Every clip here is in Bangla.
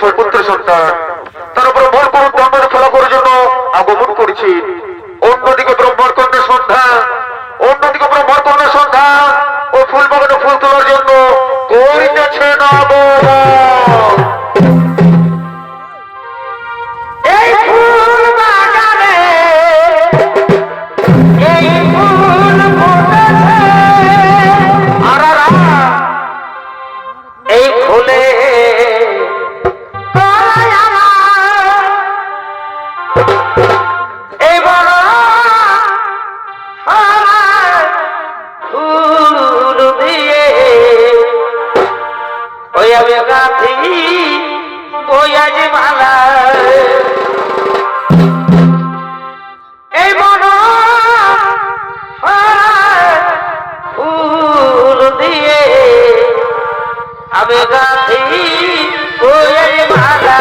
fue por tres o cuatro. আবেগা ওই মালা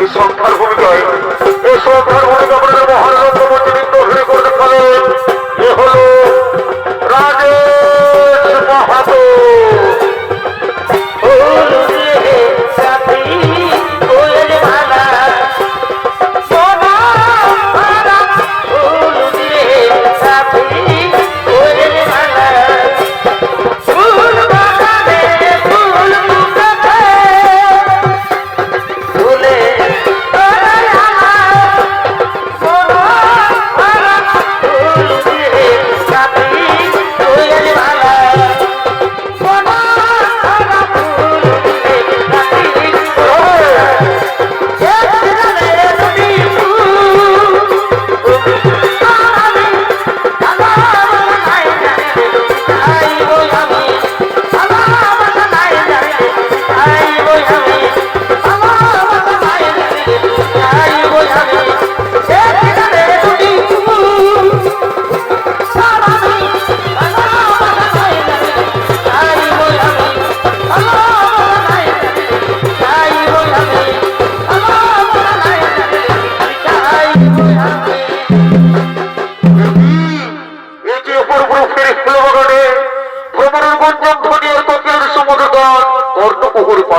এই সংখ্যার ভূমিকায় এই সংখ্যার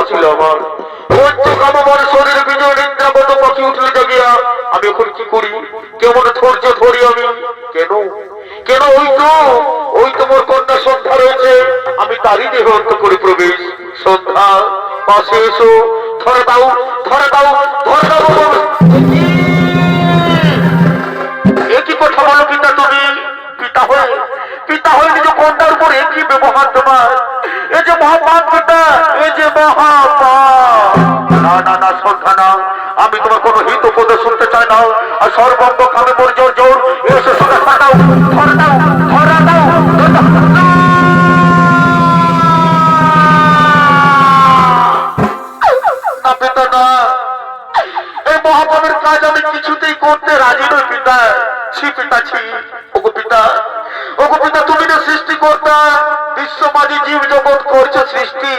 ছিল আমার। আমি তারই দেহ অন্ত করে প্রবেশ। সন্ধ্যা, পাশে এসো। ধরে দাও ধরে দাও ধরে দাও একই কথা বলো পিতা তুমি? পিতা হয়ে পিতা হয়ে নিজে কন্যার উপর একই ব্যবহার তোমার। এই যে মহাপাপ পিতা এই যে মহাপাপ। না না না না। আমি তোমার কোনো হিত পদ শুনতে চাই না। আর সর্বঙ্গ কামে মোর জোর জোর, এসে পিতা এই কাজ কিছুতেই করতে পিতা। ছি পিতা, ছি। ওগো পিতা ওগো পিতা, তুমি না সৃষ্টি কর্তা মাঝে জীব জগৎ করছে সৃষ্টি।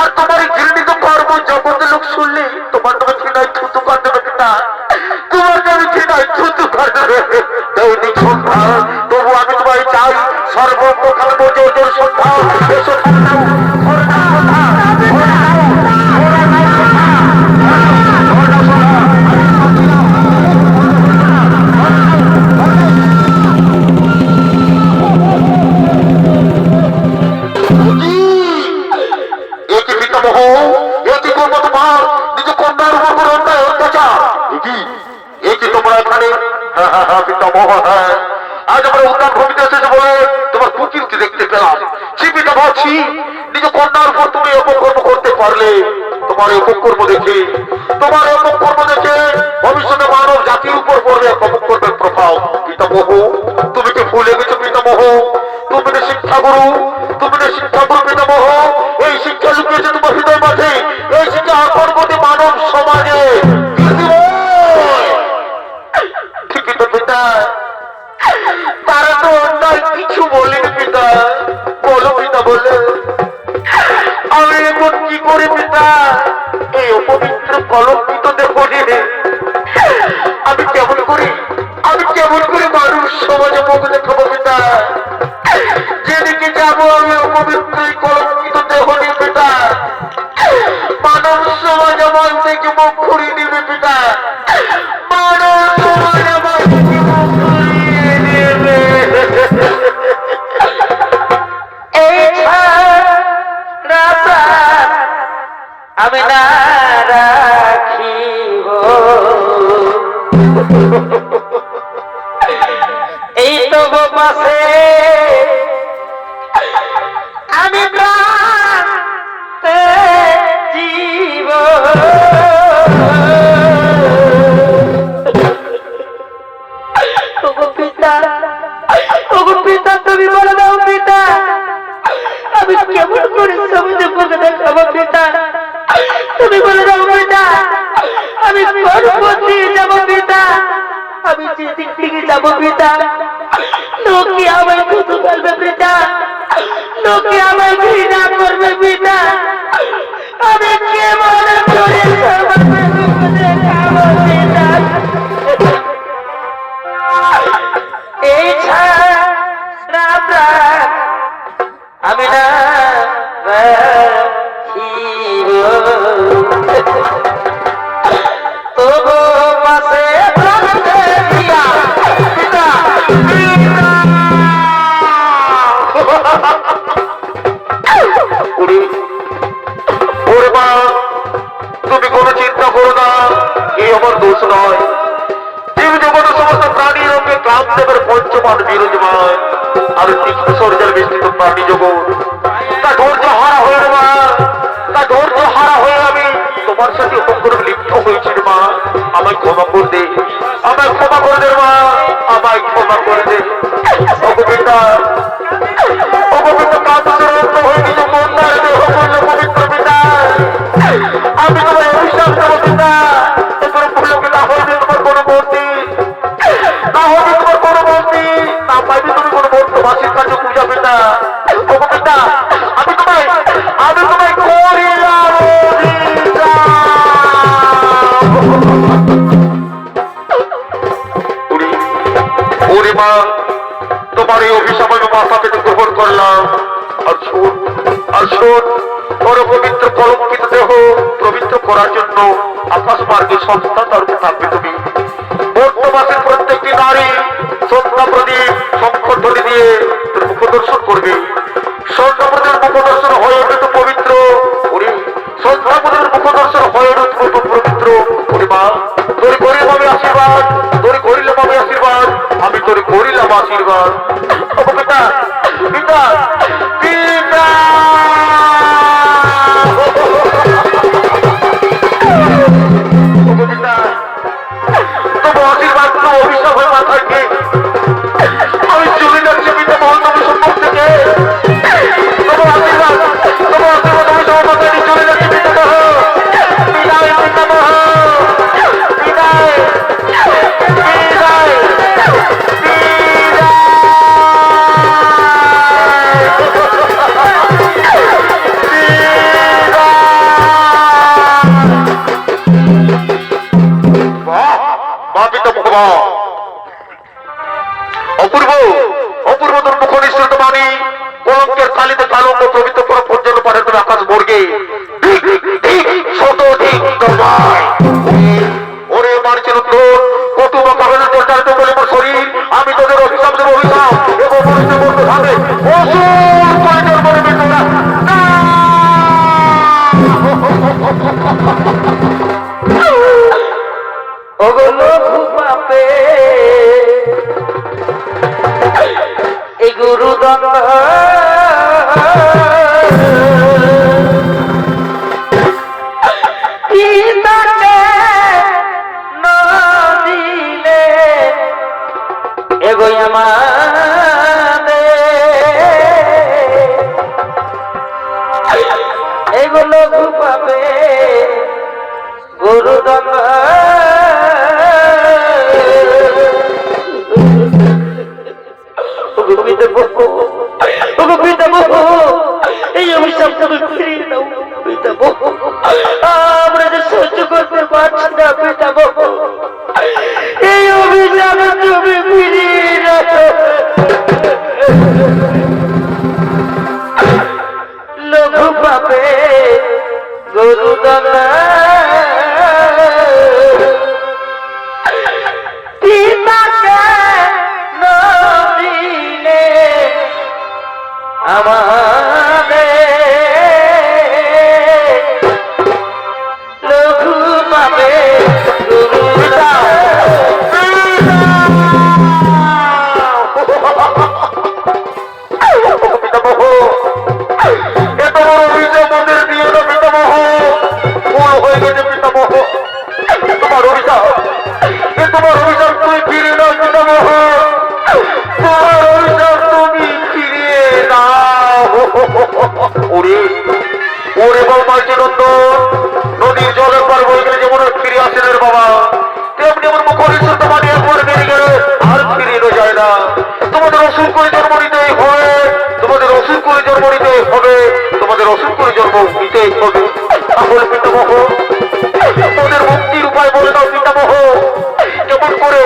আর তোমার ঘৃণিত কর্ম জগতের লোক শুনলে তোমার তুমি ঘৃণায় থুতু কর দেবে না তোমার আমি ঘৃণায় থুতু কর দেবে। দৈনিক সন্ধ্যা, তবু আমি তোমায় চাই, সর্বপ্রথম জোর সন্ধ্যা। এসো উপর করতে পারলে তোমার অপকর্ম দেখে। তোমার অপকর্ম দেখে ভবিষ্যতে মানব জাতির উপর পড়বে অপকর্মের প্রভাব। পিতামহ, তুমি কি ভুলে গেছো পিতামহ? তুমি না শিক্ষাগুরু, তুমি না শিক্ষাগুরু পিতামহ, এই শিক্ষা লুকিয়েছে তোমার হৃদয় মাঝে এই শিক্ষা আকর প্রতি মানব সমাজে ঠিকই তো পিতা। তারা তো অন্যায় কিছু বলেনি পিতা। বলো পিতা বলে। এখন কি করি পিতা এই অপবিত্র কলঙ্কিত দেহ নিয়ে আমি না রাখিব। এই তো পাশে তুমি বলে আমি দিয়ে যাব আমি যে দিক আমায় খুঁজে ফেলবে পিতা, লোকে আমায় ঘৃণা করবে পিতা, আমি করে মুখে দেখাবো পিতা? এই ছাড়া কামদেবের পঞ্চমান বিরাজমান। আর তীক্ষ্ণ সর্জার বিস্তৃত প্রাণী জগৎ তা ধৈর্য হারা হয়ে রে মা তা ধৈর্য হারা হয়ে আমি তোমার সাথে উপকরণ লিপ্ত হয়েছি রে মা। আমায় ক্ষমা করে দে। আমায় ক্ষমা করে দে মা। আমায় ক্ষমা করে দে। অপবিতা মার্গে তর্কে থাকবে তুমি। বর্তমাসের প্রত্যেকটি নারী সন্ধ্যা প্রদীপ শঙ্কর ধ্বনি দিয়ে তোর করবে। সন্ধ্যা প্রদীপ মুখ দর্শন হয়ে ওঠে তো পবিত্র ওরে সন্ধ্যা প্রদীপের হয়ে ওঠে তো পবিত্র ওরে মা। তোর করিলাম আমি আশীর্বাদ, তোর করিলাম আমি আশীর্বাদ, আমি তোর করিলাম আশীর্বাদ। পিতা পিতা। এগুলো পাবে গুরু এই অভিশাপ তুমি ফিরিয়ে দাও পিতা আমরা যে সহ্য করতে পারছি না পিতা এই অভিশাপ তুমি ফিরিয়ে তোমাদের অসুর করে জন্ম নিতেই হবে, তোমাদের অসুর করে জন্ম নিতেই হবে, তোমাদের অসুর করে জন্ম নিতেই হবে। তাহলে পিতামহ তোদের মুক্তির উপায় বলে দাও পিতামহ। কেমন করে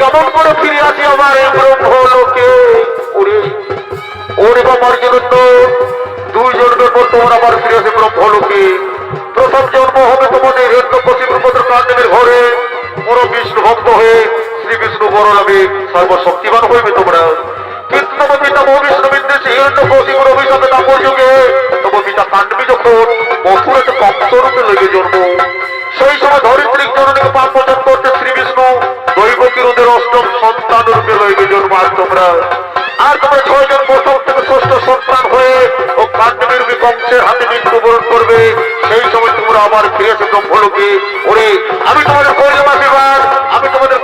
কেমন করে ফিরে আসি আমার এই ব্রহ্ম লোকে ওরে ওরে বাবার জন্য দুই জন্মের পর তোমার আবার ফিরে আসে ব্রহ্মলোকে। প্রথম জন্ম হবে তোমাদের হিরণ্যকশিপ পুত্র কান্দেবের ঘরে। পুরো বিষ্ণু ভক্ত হয়ে শ্রী বিষ্ণু বড় সর্বশক্তিমান হইবে তোমরা। কিন্তু তোমার পিতা বিষ্ণু বিদ্বেষী তোমার পিতা কাণ্ডবী যখন লেগে জন্ম। সেই সময় ধরিত্রী জননীকে পাপ করতে অষ্টম সন্তান রূপে লেগে জন্ম। আর তোমরা আর তোমরা ছয় জন প্রথম থেকে ষষ্ঠ সন্তান হয়ে ও কাণ্ডবীর বংশের হাতে মৃত্যুবরণ করবে। সেই সময় তোমরা আবার ফিরে এসে ব্রহ্মলোকে। ওরে, আমি তোমাদের করিলাম আশীর্বাদ, আমি তোমাদের